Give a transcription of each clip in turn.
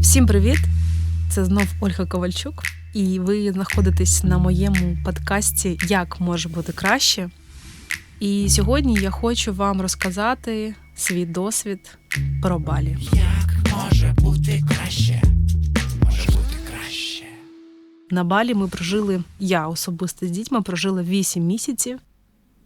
Всім привіт! Це знов Ольга Ковальчук, і ви знаходитесь на моєму подкасті Як може бути краще. І сьогодні я хочу вам розказати свій досвід про балі. Як може бути краще? Може бути краще. На балі ми прожили, я особисто з дітьми прожила 8 місяців.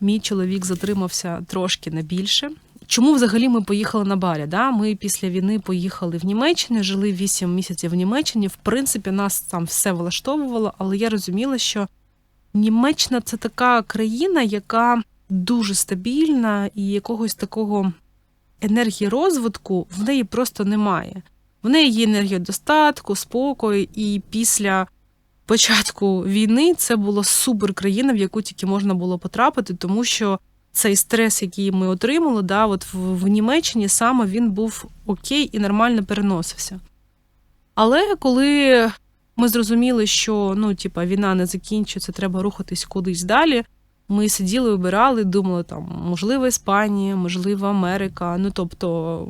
Мій чоловік затримався трошки не більше. Чому взагалі ми поїхали на Балі? Да? Ми після війни поїхали в Німеччину, жили 8 місяців в Німеччині. В принципі, нас там все влаштовувало, але я розуміла, що Німеччина це така країна, яка дуже стабільна і якогось такого енергії розвитку в неї просто немає. В неї є енергія достатку, спокою, і після початку війни це була супер країна, в яку тільки можна було потрапити, тому що цей стрес, який ми отримали, да, от в, в Німеччині саме він був окей і нормально переносився. Але коли ми зрозуміли, що ну, типа, війна не закінчується, треба рухатись кудись далі. Ми сиділи, обирали, думали, там, можливо, Іспанія, можливо, Америка. Ну тобто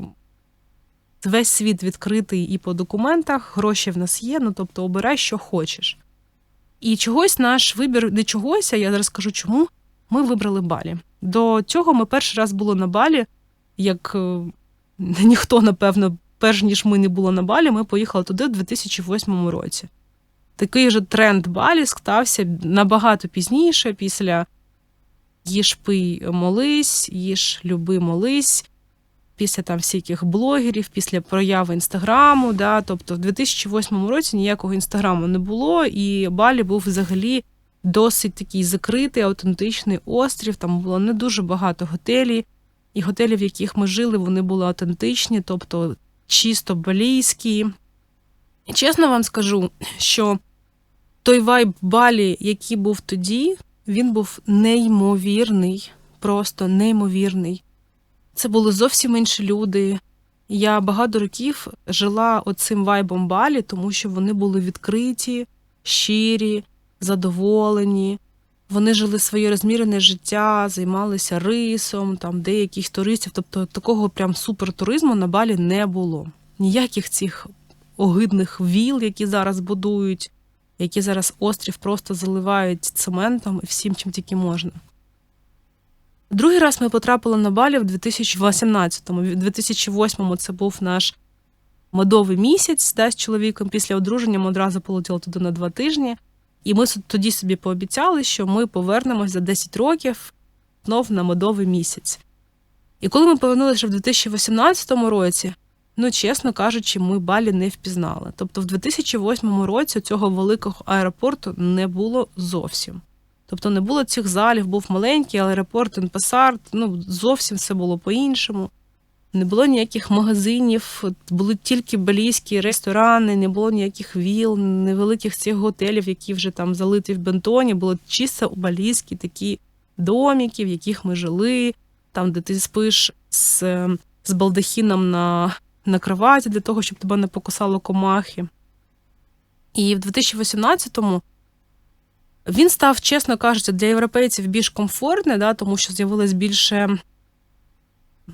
весь світ відкритий і по документах, гроші в нас є, ну тобто обирай, що хочеш. І чогось наш вибір не чогось, а я зараз скажу чому. Ми вибрали Балі. До цього ми перший раз були на Балі, як е, ніхто, напевно, перш ніж ми не було на Балі, ми поїхали туди в 2008 році. Такий же тренд Балі стався набагато пізніше, після їж пий молись, їж люби молись, після там всяких блогерів, після прояви інстаграму. Да, Тобто в 2008 році ніякого інстаграму не було, і Балі був взагалі досить такий закритий, автентичний острів. Там було не дуже багато готелів, і готелі, в яких ми жили, вони були автентичні, тобто чисто балійські. І чесно вам скажу, що той вайб Балі, який був тоді, він був неймовірний, просто неймовірний. Це були зовсім інші люди. Я багато років жила оцим вайбом Балі, тому що вони були відкриті, щирі, задоволені. Вони жили своє розмірене життя, займалися рисом, там деяких туристів. Тобто такого прям супертуризму на Балі не було. Ніяких цих огидних віл, які зараз будують, які зараз острів просто заливають цементом і всім, чим тільки можна. Другий раз ми потрапили на Балі в 2018-му. В 2008-му це був наш медовий місяць да, з чоловіком. Після одруження ми одразу полетіли туди на два тижні. І ми тоді собі пообіцяли, що ми повернемось за 10 років знов на медовий місяць. І коли ми повернулися в 2018 році, ну, чесно кажучи, ми балі не впізнали. Тобто, в 2008 році цього великого аеропорту не було зовсім. Тобто не було цих залів, був маленький аеропорт, Інпасарт, ну зовсім все було по-іншому. Не було ніяких магазинів, були тільки балійські ресторани, не було ніяких віл, невеликих цих готелів, які вже там залиті в бентоні. Було чисто балійські такі домики, в яких ми жили, там, де ти спиш з з балдахіном на на кроваті для того, щоб тебе не покусало комахи. І в 2018-му він став, чесно кажучи, для європейців більш комфортний, да, тому що з'явилось більше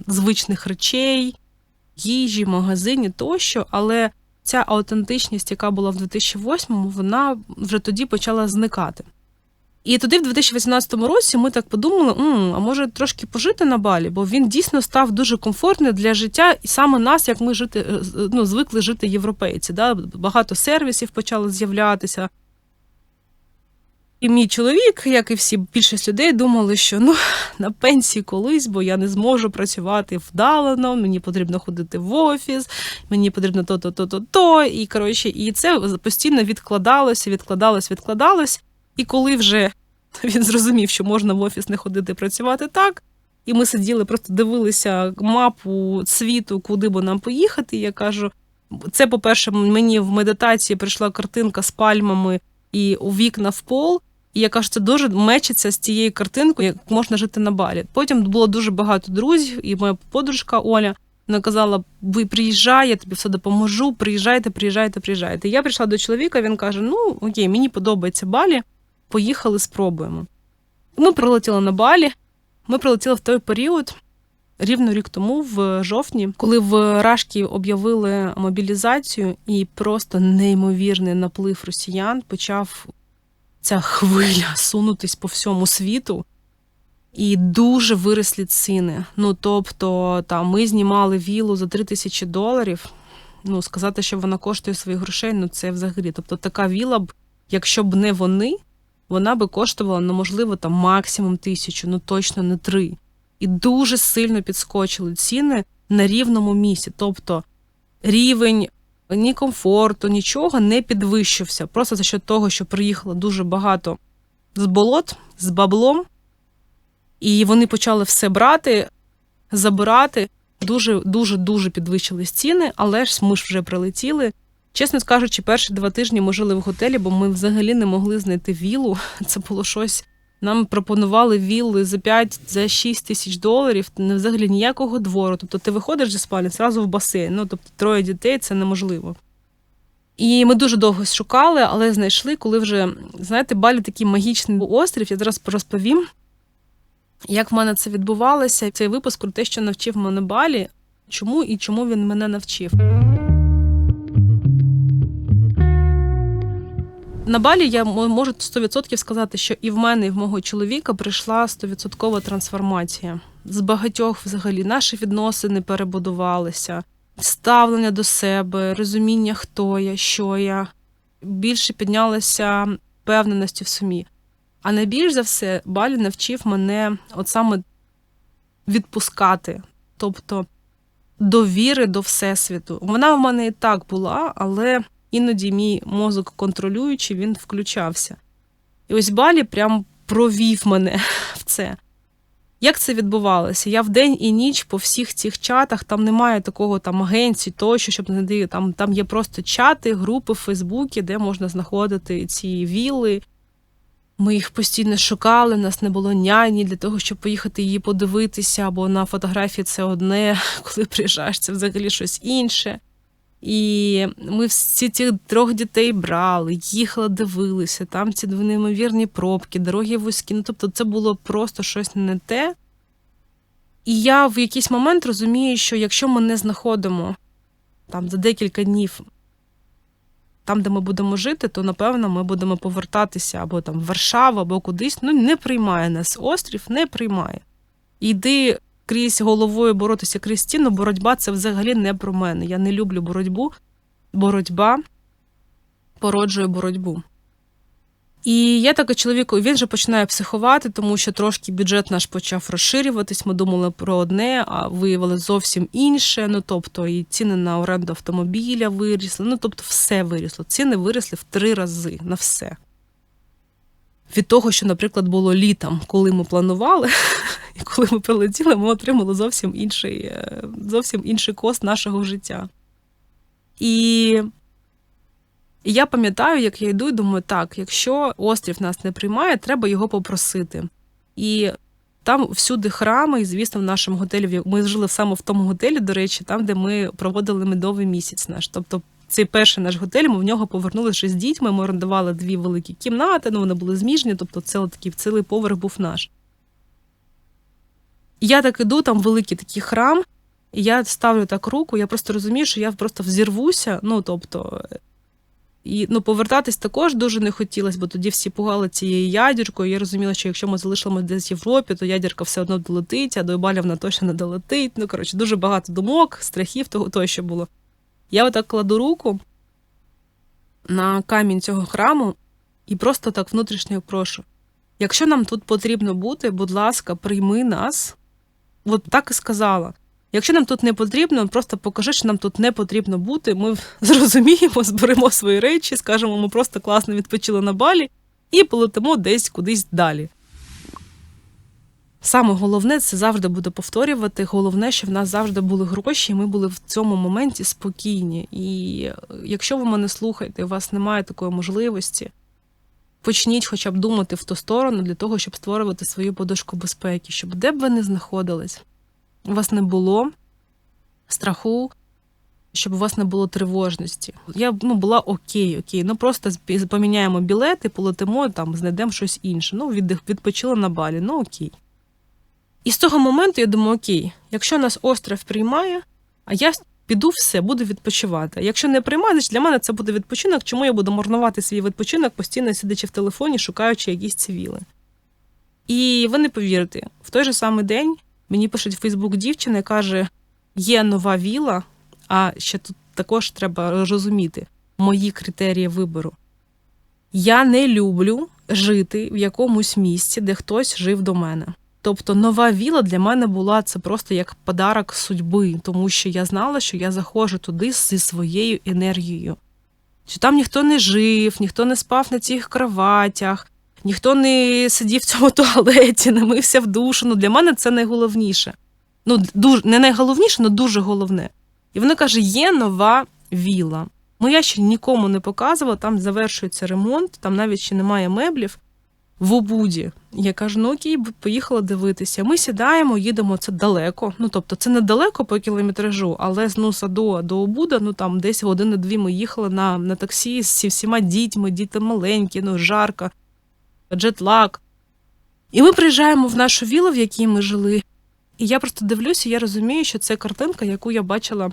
звичних речей, їжі, магазинів тощо, але ця аутентичність, яка була в 2008-му, вона вже тоді почала зникати. І тоді, в 2018 році, ми так подумали, М, а може трошки пожити на балі, бо він дійсно став дуже комфортний для життя, і саме нас, як ми жити, ну, звикли жити європейці. Да? Багато сервісів почало з'являтися. І мій чоловік, як і всі більшість людей, думали, що ну на пенсії колись, бо я не зможу працювати вдалено, мені потрібно ходити в офіс, мені потрібно то-то, то-то, то. І коротше, і це постійно відкладалося, відкладалось, відкладалось. І коли вже він зрозумів, що можна в офіс не ходити працювати так. І ми сиділи, просто дивилися мапу світу, куди би нам поїхати. Я кажу: це, по-перше, мені в медитації прийшла картинка з пальмами і у вікна в пол. І я кажу, це дуже мечиться з цією картинкою, як можна жити на балі. Потім було дуже багато друзів, і моя подружка Оля вона казала: ви приїжджай, я тобі все допоможу. Приїжджайте, приїжджайте, приїжджайте. Я прийшла до чоловіка, він каже: Ну окей, мені подобається балі. Поїхали, спробуємо. Ми прилетіли на балі. Ми прилетіли в той період, Рівно рік тому, в жовтні, коли в Рашкі об'явили мобілізацію, і просто неймовірний наплив росіян почав ця хвиля сунутись по всьому світу. І дуже виросли ціни. Ну тобто, там ми знімали вілу за 3 тисячі доларів. Ну, сказати, що вона коштує своїх грошей, ну це взагалі. Тобто, така віла б, якщо б не вони, вона би коштувала, ну, можливо, там максимум тисячу, ну точно не три. І дуже сильно підскочили ціни на рівному місці. Тобто рівень ні комфорту, нічого не підвищився. Просто за счет того, що приїхало дуже багато з болот, з баблом, і вони почали все брати, забирати. Дуже дуже дуже підвищились ціни, але ж ми ж вже прилетіли. Чесно скажучи, перші два тижні ми жили в готелі, бо ми взагалі не могли знайти вілу. Це було щось. Нам пропонували вілли за 5 за 6 тисяч доларів, не взагалі ніякого двору. Тобто ти виходиш зі спальні зразу в басейн. Ну тобто троє дітей це неможливо. І ми дуже довго шукали, але знайшли, коли вже, знаєте, Балі такий магічний острів. Я зараз розповім, як в мене це відбувалося. Цей випуск про те, що навчив мене Балі, чому і чому він мене навчив. На Балі я можу 100% сказати, що і в мене, і в мого чоловіка прийшла 100% трансформація. З багатьох взагалі наші відносини перебудувалися, ставлення до себе, розуміння, хто я, що я. Більше піднялася впевненості в сумі. А найбільш за все, Балі навчив мене от саме відпускати, тобто довіри до Всесвіту. Вона в мене і так була, але іноді мій мозок контролюючий, він включався. І ось Балі прям провів мене в це. Як це відбувалося? Я вдень і ніч по всіх цих чатах, там немає такого там агенції, тощо, щоб знайти. Там, там є просто чати, групи в Фейсбуці, де можна знаходити ці вілли. Ми їх постійно шукали, нас не було няні для того, щоб поїхати її подивитися, бо на фотографії це одне, коли приїжджаєш, це взагалі щось інше. І ми всі цих трьох дітей брали, їхали, дивилися, там ці неймовірні пробки, дороги вузькі. Ну, тобто це було просто щось не те. І я в якийсь момент розумію, що якщо ми не знаходимо там за декілька днів там, де ми будемо жити, то напевно ми будемо повертатися або там в Варшаву, або кудись. Ну, не приймає нас острів, не приймає. Йди крізь головою боротися крізь стіну, боротьба це взагалі не про мене. Я не люблю боротьбу. Боротьба породжує боротьбу. І я так чоловіку, він же починає психувати, тому що трошки бюджет наш почав розширюватись. Ми думали про одне, а виявили зовсім інше. Ну тобто, і ціни на оренду автомобіля вирісли. Ну тобто, все вирісло. Ціни виросли в три рази на все. Від того, що, наприклад, було літом, коли ми планували, і коли ми прилетіли, ми отримали зовсім інший, е, зовсім інший кост нашого життя. І і я пам'ятаю, як я йду і думаю, так, якщо острів нас не приймає, треба його попросити. І там всюди храми, і звісно, в нашому готелі ми жили саме в тому готелі, до речі, там, де ми проводили медовий місяць наш. Тобто, цей перший наш готель, ми в нього повернулися з дітьми. Ми орендували дві великі кімнати, ну вони були зміжні, тобто це такий цілий поверх був наш. Я так іду, там великий такий храм, і я ставлю так руку, я просто розумію, що я просто взірвуся. Ну, тобто, і ну, повертатись також дуже не хотілося, бо тоді всі пугали цією ядіркою. Я розуміла, що якщо ми залишимося десь в Європі, то ядірка все одно долетить, а до Ібаля вона точно не долетить. Ну, коротше, дуже багато думок, страхів того, того що було. Я отак кладу руку на камінь цього храму і просто так внутрішньо прошу. Якщо нам тут потрібно бути, будь ласка, прийми нас. От так і сказала. Якщо нам тут не потрібно, просто покажи, що нам тут не потрібно бути. Ми зрозуміємо, зберемо свої речі, скажемо, ми просто класно відпочили на балі і полетимо десь кудись далі. Саме головне це завжди буде повторювати. Головне, що в нас завжди були гроші, і ми були в цьому моменті спокійні. І е, якщо ви мене слухаєте, у вас немає такої можливості, почніть хоча б думати в ту сторону для того, щоб створювати свою подушку безпеки, щоб де б ви не знаходились, у вас не було страху, щоб у вас не було тривожності. Я ну, була окей, окей. Ну просто поміняємо білети, полетимо, там знайдемо щось інше. Ну, відпочила на балі, ну окей. І з того моменту я думаю, окей, якщо нас остров приймає, а я піду все, буду відпочивати. Якщо не приймає, значить для мене це буде відпочинок. Чому я буду марнувати свій відпочинок, постійно сидячи в телефоні, шукаючи якісь цивіли. І ви не повірите, в той же самий день мені пишуть в Фейсбук дівчина і каже: є нова віла, а ще тут також треба розуміти мої критерії вибору. Я не люблю жити в якомусь місці, де хтось жив до мене. Тобто нова віла для мене була це просто як подарок судьби, тому що я знала, що я заходжу туди зі своєю енергією. Що там ніхто не жив, ніхто не спав на цих кроватях, ніхто не сидів в цьому туалеті, не мився в душу. Ну, для мене це найголовніше. Ну, дуже, не найголовніше, але дуже головне. І вона каже: є нова віла. Ну, я ще нікому не показувала, там завершується ремонт, там навіть ще немає меблів в Обуді. Я кажу, ну окей, поїхала дивитися. Ми сідаємо, їдемо це далеко. Ну тобто, це недалеко по кілометражу, але з Нуса до, до Обуда, ну там десь години-дві ми їхали на, на таксі з всіма дітьми, діти маленькі, ну жарко, джетлаг. І ми приїжджаємо в нашу вілу, в якій ми жили. І я просто дивлюся, я розумію, що це картинка, яку я бачила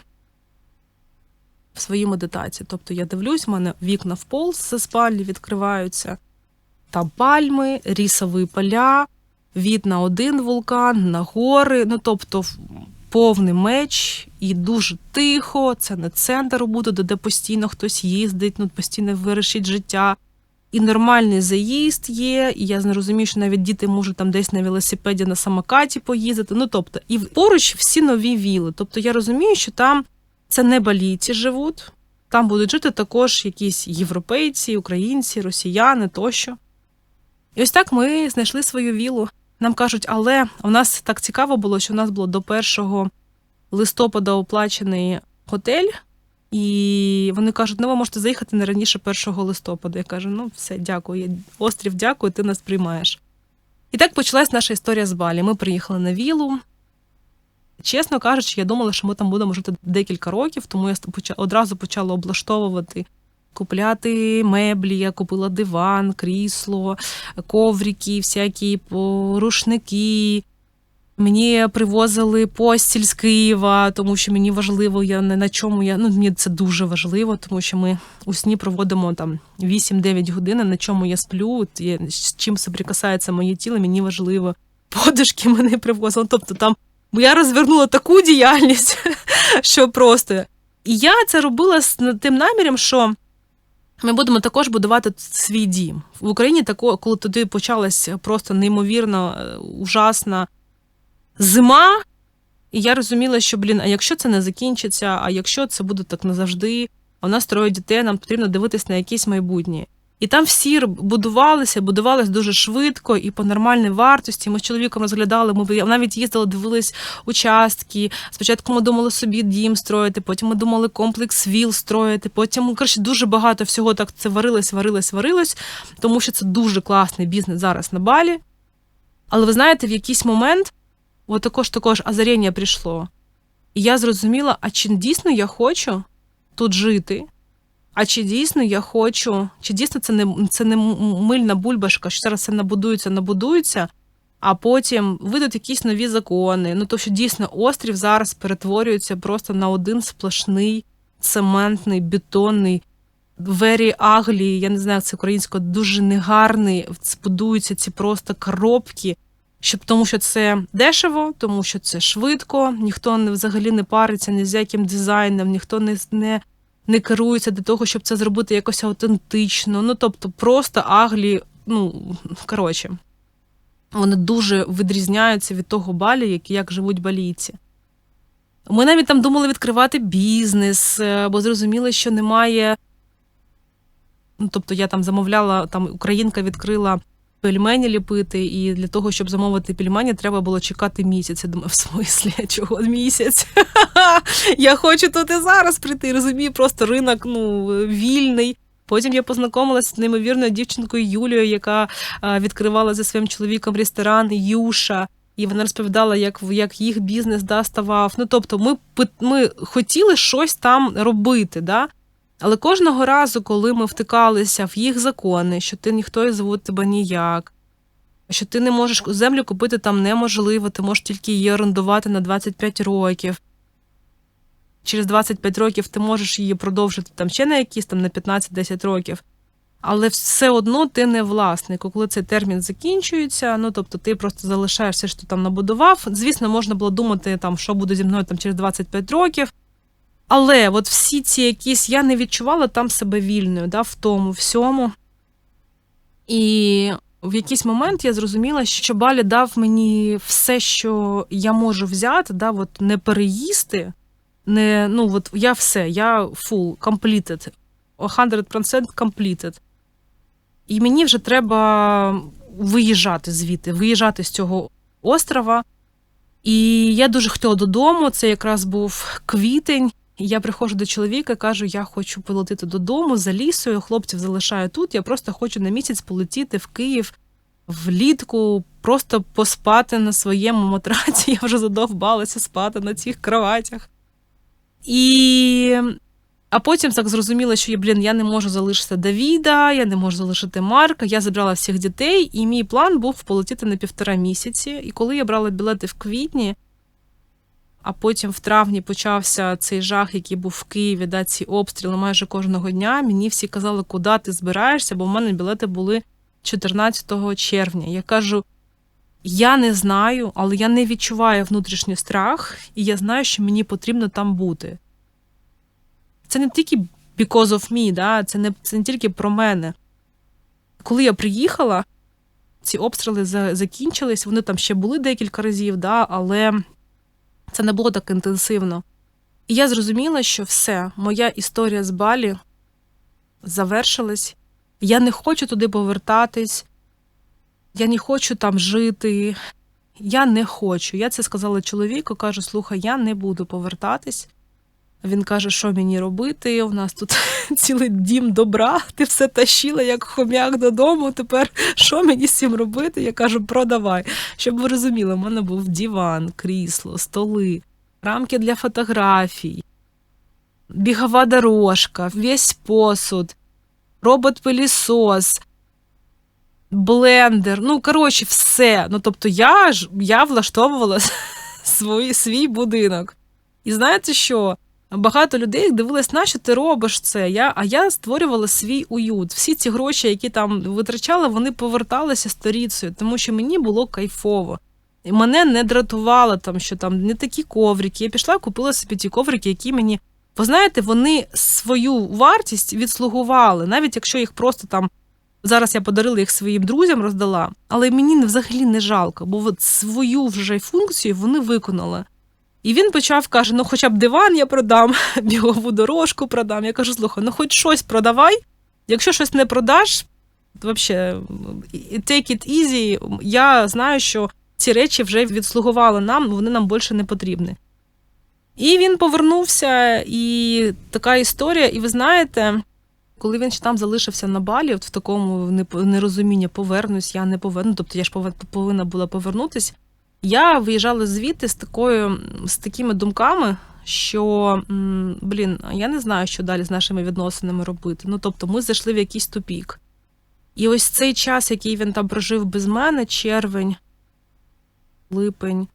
в своїй медитації. Тобто я дивлюсь, в мене вікна в пол з спальні відкриваються, там пальми, рісові поля, від на один вулкан, на гори. Ну тобто повний меч і дуже тихо. Це не центр буде, де постійно хтось їздить, ну постійно вирішить життя. І нормальний заїзд є, і я розумію, що навіть діти можуть там десь на велосипеді на самокаті поїздити. Ну тобто, і поруч всі нові віли. Тобто я розумію, що там це не балійці живуть, там будуть жити також якісь європейці, українці, росіяни тощо. І ось так ми знайшли свою вілу. Нам кажуть, але у нас так цікаво було, що у нас було до 1 листопада оплачений готель, і вони кажуть, ну ви можете заїхати не раніше 1 листопада. Я кажу, ну все, дякую. Острів, дякую, ти нас приймаєш. І так почалась наша історія з Балі. Ми приїхали на вілу. Чесно кажучи, я думала, що ми там будемо жити декілька років, тому я одразу почала облаштовувати, купляти меблі. Я купила диван, крісло, коврики, всякі рушники. Мені привозили постіль з Києва, тому що мені важливо, я не на чому я. Ну, мені це дуже важливо, тому що ми у сні проводимо там 8-9 годин, на чому я сплю, з чим соприкасається моє тіло, мені важливо. Подушки мене привозили. Тобто там бо я розвернула таку діяльність, що просто. І я це робила з тим наміром, що ми будемо також будувати свій дім. В Україні тако, коли туди почалась просто неймовірно е, ужасна зима, і я розуміла, що, блін, а якщо це не закінчиться, а якщо це буде так назавжди, а в нас троє дітей, нам потрібно дивитись на якісь майбутнє. І там всі будувалися, будувалися дуже швидко і по нормальній вартості. Ми з чоловіком розглядали, ми навіть їздили, дивились участки. Спочатку ми думали собі дім строїти, потім ми думали комплекс віл строїти. Потім ну, коротше, дуже багато всього так це варилось, варилось, варилось, тому що це дуже класний бізнес зараз на балі. Але ви знаєте, в якийсь момент от також також озаріння прийшло. І я зрозуміла, а чи дійсно я хочу тут жити? А чи дійсно я хочу, чи дійсно це не це не мильна бульбашка, що зараз все набудується, набудується, а потім вийдуть якісь нові закони. Ну то що дійсно острів зараз перетворюється просто на один сплошний цементний, бетонний, very ugly, я не знаю, як це українською, дуже негарний. Будуються ці просто коробки. Щоб тому, що це дешево, тому що це швидко, ніхто не взагалі не париться ні з яким дизайном, ніхто не, не не керуються до того, щоб це зробити якось автентично. Ну, тобто, просто аглі, ну, коротше, вони дуже відрізняються від того балі, як, як живуть балійці. Ми навіть там думали відкривати бізнес, е, бо зрозуміли, що немає. Ну, тобто, я там замовляла, там українка відкрила пельмені ліпити, і для того, щоб замовити пельмені, треба було чекати місяць. Я думаю, в смислі, чого місяць? Я хочу тут і зараз прийти. Розумію, просто ринок ну, вільний. Потім я познайомилася з неймовірною дівчинкою Юлією, яка відкривала за своїм чоловіком ресторан Юша. І вона розповідала, як, як їх бізнес да, ставав. Ну, тобто, ми, ми хотіли щось там робити. Да? Але кожного разу, коли ми втикалися в їх закони, що ти ніхто і звуть тебе ніяк, що ти не можеш землю купити там неможливо, ти можеш тільки її орендувати на 25 років. Через 25 років ти можеш її продовжити там ще на якісь там на 15-10 років. Але все одно ти не власник. Коли цей термін закінчується, ну тобто ти просто залишаєшся, що там набудував. Звісно, можна було думати, там, що буде зі мною там через 25 років. Але от всі ці якісь я не відчувала там себе вільною, да, в тому всьому. І в якийсь момент я зрозуміла, що Балі дав мені все, що я можу взяти, да, от не переїсти. Не, ну, от я все, я full, completed, 100% completed. І мені вже треба виїжджати звідти, виїжджати з цього острова. І я дуже хотіла додому. Це якраз був квітень. І я приходжу до чоловіка кажу: я хочу полетіти додому за лісою. Хлопців залишаю тут. Я просто хочу на місяць полетіти в Київ влітку, просто поспати на своєму матраці. Я вже задовбалася спати на цих кроватях. І а потім так зрозуміла, що блін, я не можу залишити Давіда, я не можу залишити Марка. Я забрала всіх дітей, і мій план був полетіти на півтора місяці. І коли я брала білети в квітні, а потім в травні почався цей жах, який був в Києві, да, ці обстріли майже кожного дня. Мені всі казали, куди ти збираєшся, бо в мене білети були 14 червня. Я кажу. Я не знаю, але я не відчуваю внутрішній страх, і я знаю, що мені потрібно там бути. Це не тільки because of me, да? це, не, це не тільки про мене. Коли я приїхала, ці обстріли закінчились, вони там ще були декілька разів, да? але це не було так інтенсивно. І я зрозуміла, що все, моя історія з Балі завершилась. Я не хочу туди повертатись. Я не хочу там жити. Я не хочу. Я це сказала чоловіку, кажу: слухай, я не буду повертатись. Він каже, що мені робити? У нас тут цілий дім добра, ти все тащила як хом'як додому. Тепер що мені з цим робити? Я кажу, продавай. Щоб ви розуміли, у мене був диван, крісло, столи, рамки для фотографій, бігова дорожка, весь посуд, робот-пилісос блендер. Ну, коротше, все. Ну, тобто, я ж я влаштовувала свій, свій будинок. І знаєте що? Багато людей дивились, на що ти робиш це. Я, А я створювала свій уют. Всі ці гроші, які там витрачала, вони поверталися сторіцею, тому що мені було кайфово. І мене не дратувало, там, що там не такі коврики. Я пішла, купила собі ті коврики, які мені. Ви знаєте, вони свою вартість відслугували, навіть якщо їх просто там Зараз я подарила їх своїм друзям, роздала, але мені взагалі не жалко, бо от свою вже функцію вони виконали. І він почав каже: ну, хоча б диван я продам, бігову дорожку продам. Я кажу, слухай, ну хоч щось продавай. Якщо щось не продаш, взагалі take it easy. Я знаю, що ці речі вже відслугували нам, вони нам більше не потрібні. І він повернувся, і така історія, і ви знаєте. Коли він ще там залишився на балі, от в такому нерозумінні повернусь, я не поверну, тобто я ж повинна була повернутись. Я виїжджала звідти з такою, з такими думками, що блін, я не знаю, що далі з нашими відносинами робити. Ну тобто, ми зайшли в якийсь тупік. І ось цей час, який він там прожив без мене, червень, липень,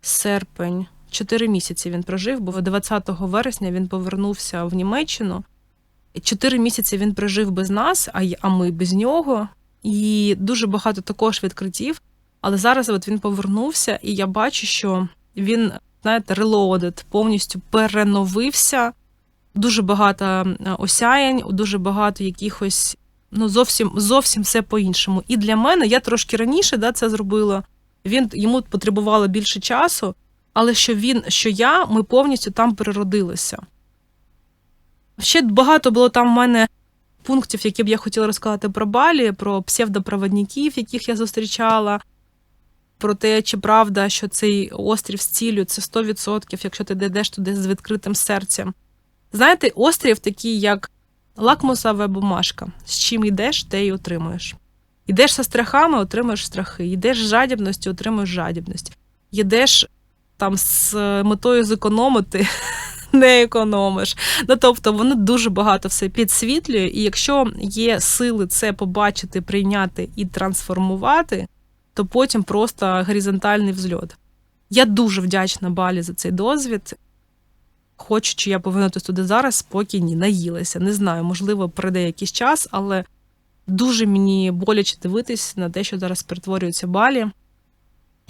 серпень, чотири місяці він прожив, бо 20 вересня він повернувся в Німеччину. Чотири місяці він прожив без нас, а ми без нього. І дуже багато також відкриттів. Але зараз от він повернувся, і я бачу, що він, знаєте, reloaded, повністю переновився. Дуже багато осяянь, дуже багато якихось, ну зовсім зовсім все по-іншому. І для мене я трошки раніше да, це зробила. Він йому потребувало більше часу, але що він, що я, ми повністю там переродилися. Ще багато було там в мене пунктів, які б я хотіла розказати про Балі, про псевдопроводників, яких я зустрічала, про те, чи правда, що цей острів з ціллю це 100%, якщо ти йдеш туди з відкритим серцем. Знаєте, острів такий, як лакмусова бумажка. З чим йдеш, те й отримуєш. Йдеш зі страхами, отримуєш страхи. Йдеш з жадібності, отримуєш жадібність. Йдеш там з метою зекономити. не економиш. Ну тобто воно дуже багато все підсвітлює, і якщо є сили це побачити, прийняти і трансформувати, то потім просто горизонтальний взльот. Я дуже вдячна Балі за цей досвід. Хочу, чи я повернутися туди зараз, поки ні, наїлася. Не знаю, можливо, пройде якийсь час, але дуже мені боляче дивитись на те, що зараз перетворюється Балі.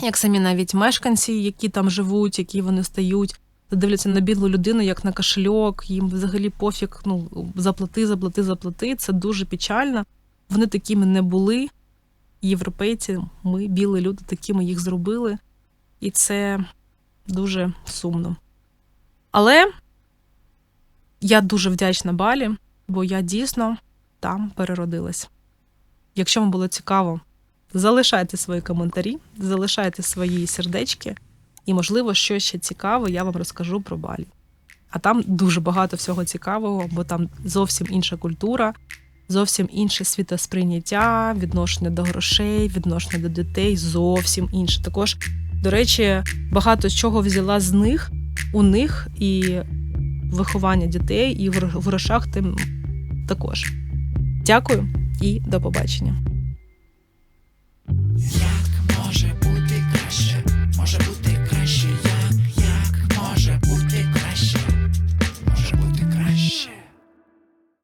Як самі навіть мешканці, які там живуть, які вони стають, дивляться на білу людину, як на кошельок, їм взагалі пофіг, ну, заплати, заплати, заплати. Це дуже печально. Вони такими не були. Європейці, ми, білі люди, такими їх зробили. І це дуже сумно. Але я дуже вдячна Балі, бо я дійсно там переродилась. Якщо вам було цікаво, залишайте свої коментарі, залишайте свої сердечки, і, можливо, що ще цікаве, я вам розкажу про Балі. А там дуже багато всього цікавого, бо там зовсім інша культура, зовсім інше світосприйняття, відношення до грошей, відношення до дітей зовсім інше. Також, до речі, багато чого взяла з них у них і виховання дітей, і в грошах тим також. Дякую і до побачення.